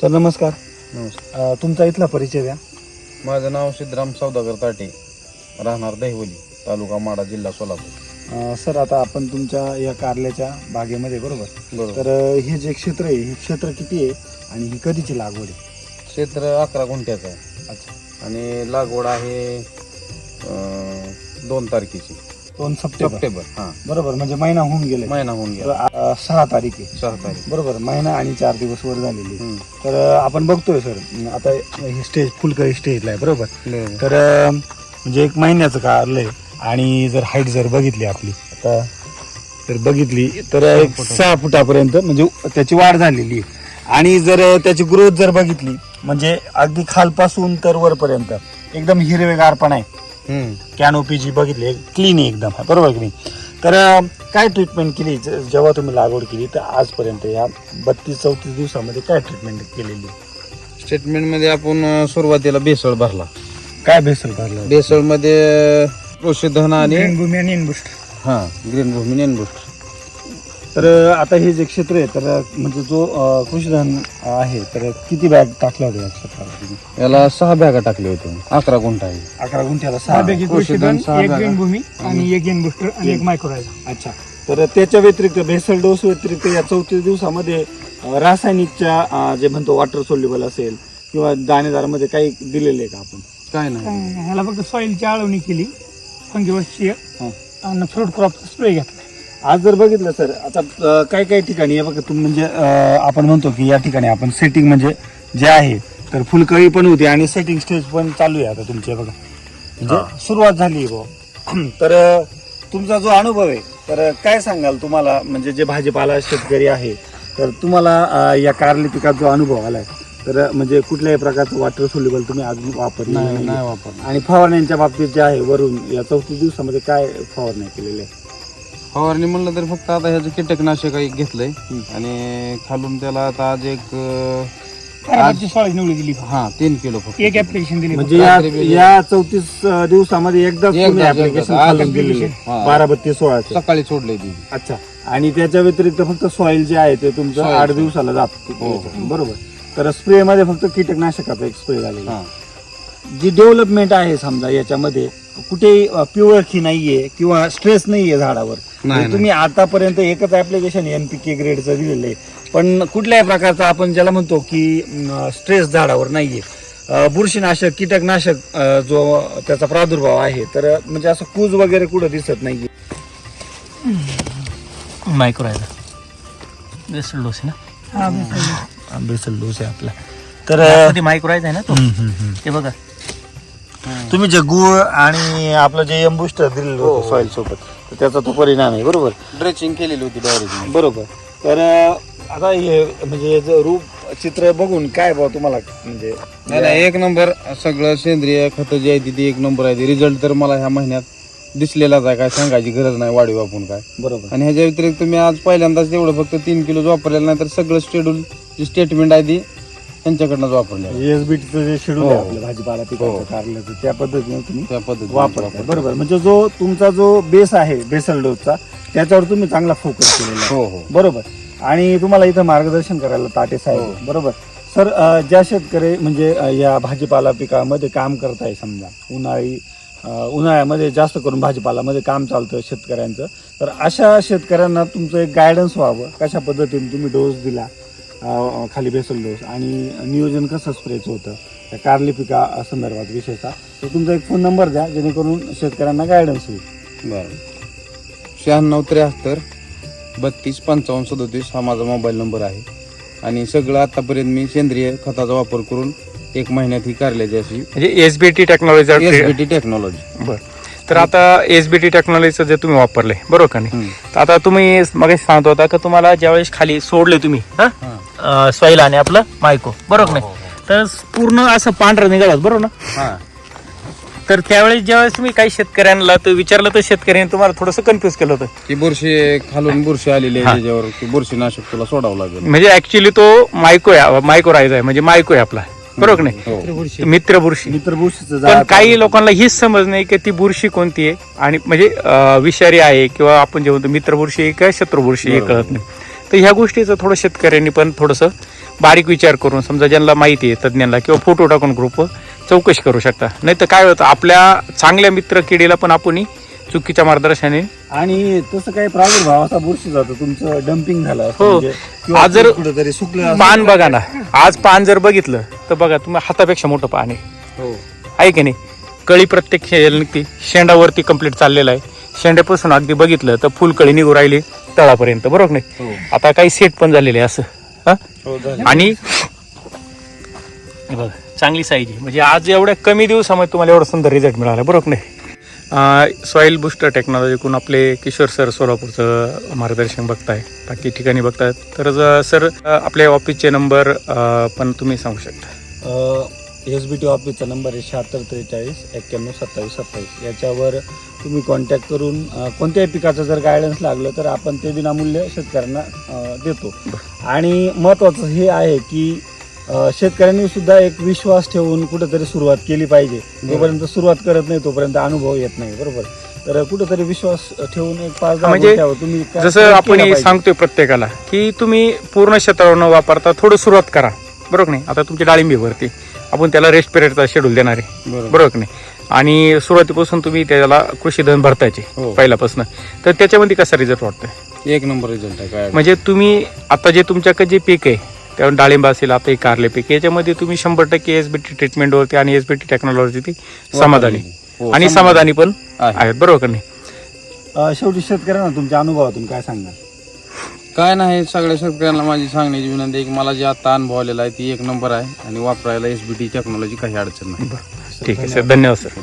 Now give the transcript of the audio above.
Sir नमस्कार. नमस्कार. अ, तुमचा इथला परिचय द्या. माझं नाव सिद्धराम सौदागर ताटे. राहणार दहिवली तालुका माडा जिल्हा सोलापूर. अ, सर आता आपण तुमच्या या कारल्याच्या बागेमध्ये बरोबर? बरोबर. तर अ, हे जे क्षेत्र आहे हे क्षेत्र किती आहे आणि ही कधीची लागवड आहे? क्षेत्र अकरा गुंठ्याचं आहे. अच्छा. आणि लागवड आहे अं, दोन तारखेची. दोन सप्टेंबर. सप्टेंबर हां. बरोबर म्हणजे महिना होऊन गेले. महिना होऊन तर, गेला अ, सहा तारीख आहे. सहा तारीख. बरोबर महिना आणि चार दिवस वर झालेली. आहे. हम्म. तर अ, आपण बघतोय सर. आता हे स्टेज फुलकळी स्टेजला आहे बरोबर. तर अ, म्हणजे एक महिन्याचं कारलं आहे. आणि जर हाईट जर बघितली आपली आता जर बघितली तर एक सहा फुटापर्यंत म्हणजे त्याची वाढ झालेली आहे. आणि जर त्याची ग्रोथ जर बघितली म्हणजे अगदी खालपासून तर वरपर्यंत एकदम हिरवेगारपणा आहे. हम्म. कॅनोपी जी बघितली क्लीन आहे एकदम. बरोबर की नाही? तर काय ट्रीटमेंट केली? जेव्हा तुम्ही लागवड केली तर आजपर्यंत या बत्तीस चौतीस दिवसामध्ये काय ट्रीटमेंट केलेली? स्टेटमेंटमध्ये आपण सुरुवातीला बेसळ भरला. काय बेसल काढलं बेसळमध्ये कृषीधन आणि भूमी आणि इनबुस्ट हां ग्रीन भूमी नेनबुस्ट तर आता हे जे क्षेत्र आहे तर म्हणजे जो अ, कृषीधन आहे तर किती बॅग टाकल्या होत्या या क्षेत्राला तुम्ही? याला सहा बॅगा टाकले होते. अकरा गुंठा आहे. अकरा गुंठ्याला सहा कृषीधन, कृषीधन एक बॅगा. ग्रीन भूमी आणि एक गेन बुस्टर आणि एक मायक्रोरायझा अच्छा. तर त्याच्या व्यतिरिक्त बेसल डोस व्यतिरिक्त या चौतीस दिवसामध्ये अ, रासायनिकच्या अ, जे म्हणतो वॉटर सोल्युबल असेल किंवा दाणेदारामध्ये काही दिलेले आहे का आपण? काय नाही. ह्याला फक्त सॉइलची आळवणी केली. फंगिवसची हा. आणि फ्रूट क्रॉप स्प्रे घेतला. आज जर बघितलं सर आता अ, काही काही ठिकाणी हे बघा तुम्ही म्हणजे अ, आपण म्हणतो की या ठिकाणी आपण सेटिंग म्हणजे जे आहे तर फुलकळी पण होती आणि सेटिंग स्टेज पण चालू आहे आता तुमचे बघा. म्हणजे सुरुवात झाली बुवा. तर अ, तुमचा जो अनुभव आहे तर काय सांगाल तुम्हाला म्हणजे जे भाजीपाला शेतकरी आहे तर तुम्हाला अ, या कारली पिकात जो अनुभव आलाय तर म्हणजे कुठल्याही प्रकारचं वॉटर सोल्युबल तुम्ही अजून वापरलं नाही वापरला. आणि फवारण्यांच्या बाबतीत जे आहे वरून या चौतीस दिवसामध्ये काय फवारण्या केलेल्या आहे फवारणी म्हणलं तर फक्त आता ह्याचं कीटकनाशक एक घेतलंय. आणि खालून त्याला आता आज एक अं, पराठीची सॉइल निवडी दिली. हा तीन किलो फक्त. एक ऍप्लिकेशन दिली म्हणजे या चौतीस दिवसामध्ये. ऍप्लिकेशन आज दिलेले हा. बारा बत्तीस सोळाचे. सकाळी सोडलंय ती. अच्छा. आणि त्याच्या व्यतिरिक्त फक्त सॉइल जे आहे ते तुमचं Soil. आठ दिवसाला जात. हो. बरोबर. तर स्प्रे मध्ये फक्त कीटकनाशकाचा एक स्प्रे झालेला हा. जी डेव्हलपमेंट आहे समजा याच्यामध्ये कुठेही अ, पिवळखी नाहीये किंवा स्ट्रेस नाहीये झाडावर. नाही, तर तुम्ही आतापर्यंत एकच ऍप्लिकेशन एनपीके ग्रेडचं दिलेलं आहे. पण कुठल्याही प्रकारचा आपण ज्याला म्हणतो की स्ट्रेस झाडावर नाहीये. बुरशीनाशक कीटकनाशक जो त्याचा प्रादुर्भाव आहे तर म्हणजे असं कूज वगैरे कुठं दिसत नाहीये. मायक्रोरायझा बेसल डोस आहे हा, बेसल. डोस आहे आपला. तर ना ते मायक्रोरायझा आहे ना तो. ते बघा. तुम्ही जे गुळ आणि आपलं जे एम्बुस्टर दिलेलं होतं सॉइल सोबत तर त्याचा तो परिणाम आहे बरोबर? ड्रेचिंग केलेली होती डायरेक्ट बरोबर. तर आता हे म्हणजे याचं रूप चित्र बघून काय बा तुम्हाला म्हणजे नाही नाही एक नंबर सगळं सेंद्रिय खतं जी आहे ती ती एक नंबर आहे. रिझल्ट तर मला ह्या महिन्यात दिसलेलाच आहे काय सांगायची गरज नाही वाढीव आपण काय. बरोबर. आणि ह्याच्या व्यतिरिक्त मी आज पहिल्यांदाच तेवढं फक्त तीन किलो वापरलेलं नाही तर सगळं शेड्यूल जी स्टेटमेंट आहे ती त्यांच्याकडनंच वापरलेलं आहे. एसबीटीचं जे शेड्यूल आहे हो. आपलं भाजीपाला पिकाचं हो. कारल्याचं त्या पद्धतीने तुम्ही त्या पद्धतीने वापरतो. बरोबर म्हणजे जो तुमचा जो बेस आहे बेसल डोसचा त्याच्यावर तुम्ही चांगला फोकस केलेला आहे हो हो बरोबर आणि तुम्हाला इथं मार्गदर्शन करायला ताटे साहेब आहे. बरोबर सर अं, ज्या शेतकरी म्हणजे अं, या भाजीपाला पिकामध्ये काम करताय समजा उन्हाळी अं, उन्हाळ्यामध्ये जास्त करून भाजीपालामध्ये काम चालतं शेतकऱ्यांचं तर अशा शेतकऱ्यांना तुमचं एक गायडन्स व्हावं कशा पद्धतीने तुम्ही डोस दिला खाली बेसल डोस आणि नियोजन कसं स्प्रेचं होतं? त्या कारली पिका संदर्भात विशेषतः. तर तुमचा एक फोन नंबर द्या जेणेकरून शेतकऱ्यांना गायडन्स होईल. बरं. शहाण्णव त्र्याहत्तर बत्तीस पंचावन्न सदोतीस हा माझा मोबाईल नंबर आहे. आणि सगळं आतापर्यंत मी सेंद्रिय खताचा वापर करून एक महिन्यात ही कारल्याची अशी म्हणजे एसबीटी टेक्नॉलॉजी एसबीटी टेक्नॉलॉजी बर. तर आता एसबीटी टेक्नॉलॉजीचं जे तुम्ही वापरले बरोबर का नाही? तर आता तुम्ही मग सांगत होता का तुम्हाला ज्यावेळेस खाली सोडले तुम्ही सॉईल आणि आपलं मायको. बरोबर नाही? तर पूर्ण असं पांढरं निघालं बरोबर ना? हा. तर त्यावेळेस ज्यावेळेस तुम्ही काही शेतकऱ्यांना विचारलं तर शेतकऱ्यांनी तुम्हाला थोडंसं कन्फ्युज केलं होतं. ती बुरशी खालून बुरशी आलेली आहे हा. त्याच्यावर ती बुरशीनाशक तुला सोडावं लागेल. म्हणजे ऍक्च्युली तो मायको आहे मायको राहायचा आहे म्हणजे मायको आहे आपला. बरोबर का हो. नाही मित्र बुरशी. मित्र बुरशीचं पण काही लोकांना हीच समज नाही की ती बुरशी कोणती आहे. आणि म्हणजे विषारी आहे किंवा आपण जे म्हणतो मित्र बुरशी आहे का शत्रू बुरशी हे. कळत नाही. तर ह्या गोष्टीचं थोडं शेतकऱ्यांनी पण थोडंसं बारीक विचार करून समजा ज्यांना माहिती आहे तज्ज्ञांना किंवा फोटो टाकून ग्रुपवर चौकशी करू शकता. नाही तर काय होतं आपल्या चांगल्या मित्र किडीला पण आपण चुकीच्या मार्गदर्शनाने आणि तसं काही प्रादुर्भाव असा बुरशी जातो तुमचं डम्पिंग झालं हो. म्हणजे आज जर कुठेतरी सुकलं. पान बघा ना आज पान जर बघितलं तर बघा तुम्ही हातापेक्षा मोठं पान आहे. हो. आहे की नाही? कळी प्रत्येक शेंडावरती कंप्लीट चाललेलं आहे. शेंड्यापासून अगदी बघितलं तर फुलकळी निघू राहिली. तळापर्यंत बरोबर नाही? हो. आता काही सेट पण झालेले आहे असं. हा? झालं. आणि हे बघा चांगली साईज आहे. म्हणजे आज एवढ्या कमी दिवसामध्ये तुम्हाला एवढा सुंदर रिझल्ट मिळाला बरोबर नाही? सॉईल बुस्टर टेक्नॉलॉजीकडून आपले किशोर सर सोलापूरचं मार्गदर्शन बघताय. बाकी ठिकाणी बघतायत तर सर आपल्या ऑफिसचे नंबर पण तुम्ही सांगू शकता. एस बी टी ऑफिसचा नंबर आहे शहात्तर त्रेचाळीस एक्क्याण्णव सत्तावीस सत्तावीस. याच्यावर तुम्ही कॉन्टॅक्ट करून कोणत्याही पिकाचं जर गायडन्स लागलं तर आपण ते विनामूल्य शेतकऱ्यांना देतो. आणि महत्त्वाचं हे आहे की शेतकऱ्यांनी सुद्धा एक विश्वास ठेवून कुठेतरी सुरुवात केली पाहिजे. जोपर्यंत सुरुवात करत नाही तोपर्यंत अनुभव येत नाही. बरोबर? तर कुठेतरी विश्वास ठेवून एक पाच म्हणजे. तुम्ही जसं आपण. सांगतोय प्रत्येकाला की तुम्ही पूर्ण क्षेत्रावर न वापरता थोडं सुरुवात करा. बरोबर नाही? आता तुमची डाळिंबीवरती आपण त्याला रेस्ट पिरियडचा शेड्यूल देणार आहे. बरोबर. बरोबर की नाही? आणि सुरुवातीपासून तुम्ही त्याला कृषी धन भरतायचे हो. पहिल्यापासून. तर त्याच्यामध्ये कसा रिझल्ट वाटतोय? एक नंबर रिझल्ट आहे काय? म्हणजे तुम्ही आता जे तुमच्याकडे जे पीक आहे त्यावर डाळिंब असेल आता हे कारले पीक याच्यामध्ये तुम्ही शंभर टक्के एसबीटी ट्रीटमेंटवरती आणि एसबीटी टेक्नॉलॉजी समाधानी. हो, आणि समाधानी. पण आहे. आहेत. बरोबर का नाही? अ, शेवटी शेतकऱ्यांना तुमच्या अनुभवातून काय सांगाल काय नाही सगळ्या शेतकऱ्यांना माझी सांगण्याची विनंती आहे की मला जे आता अनुभव आलेला आहे ती एक नंबर आहे आणि वापरायला एस बी टी टेक्नॉलॉजी काही अडचण नाही. ठीक आहे सर. धन्यवाद सर.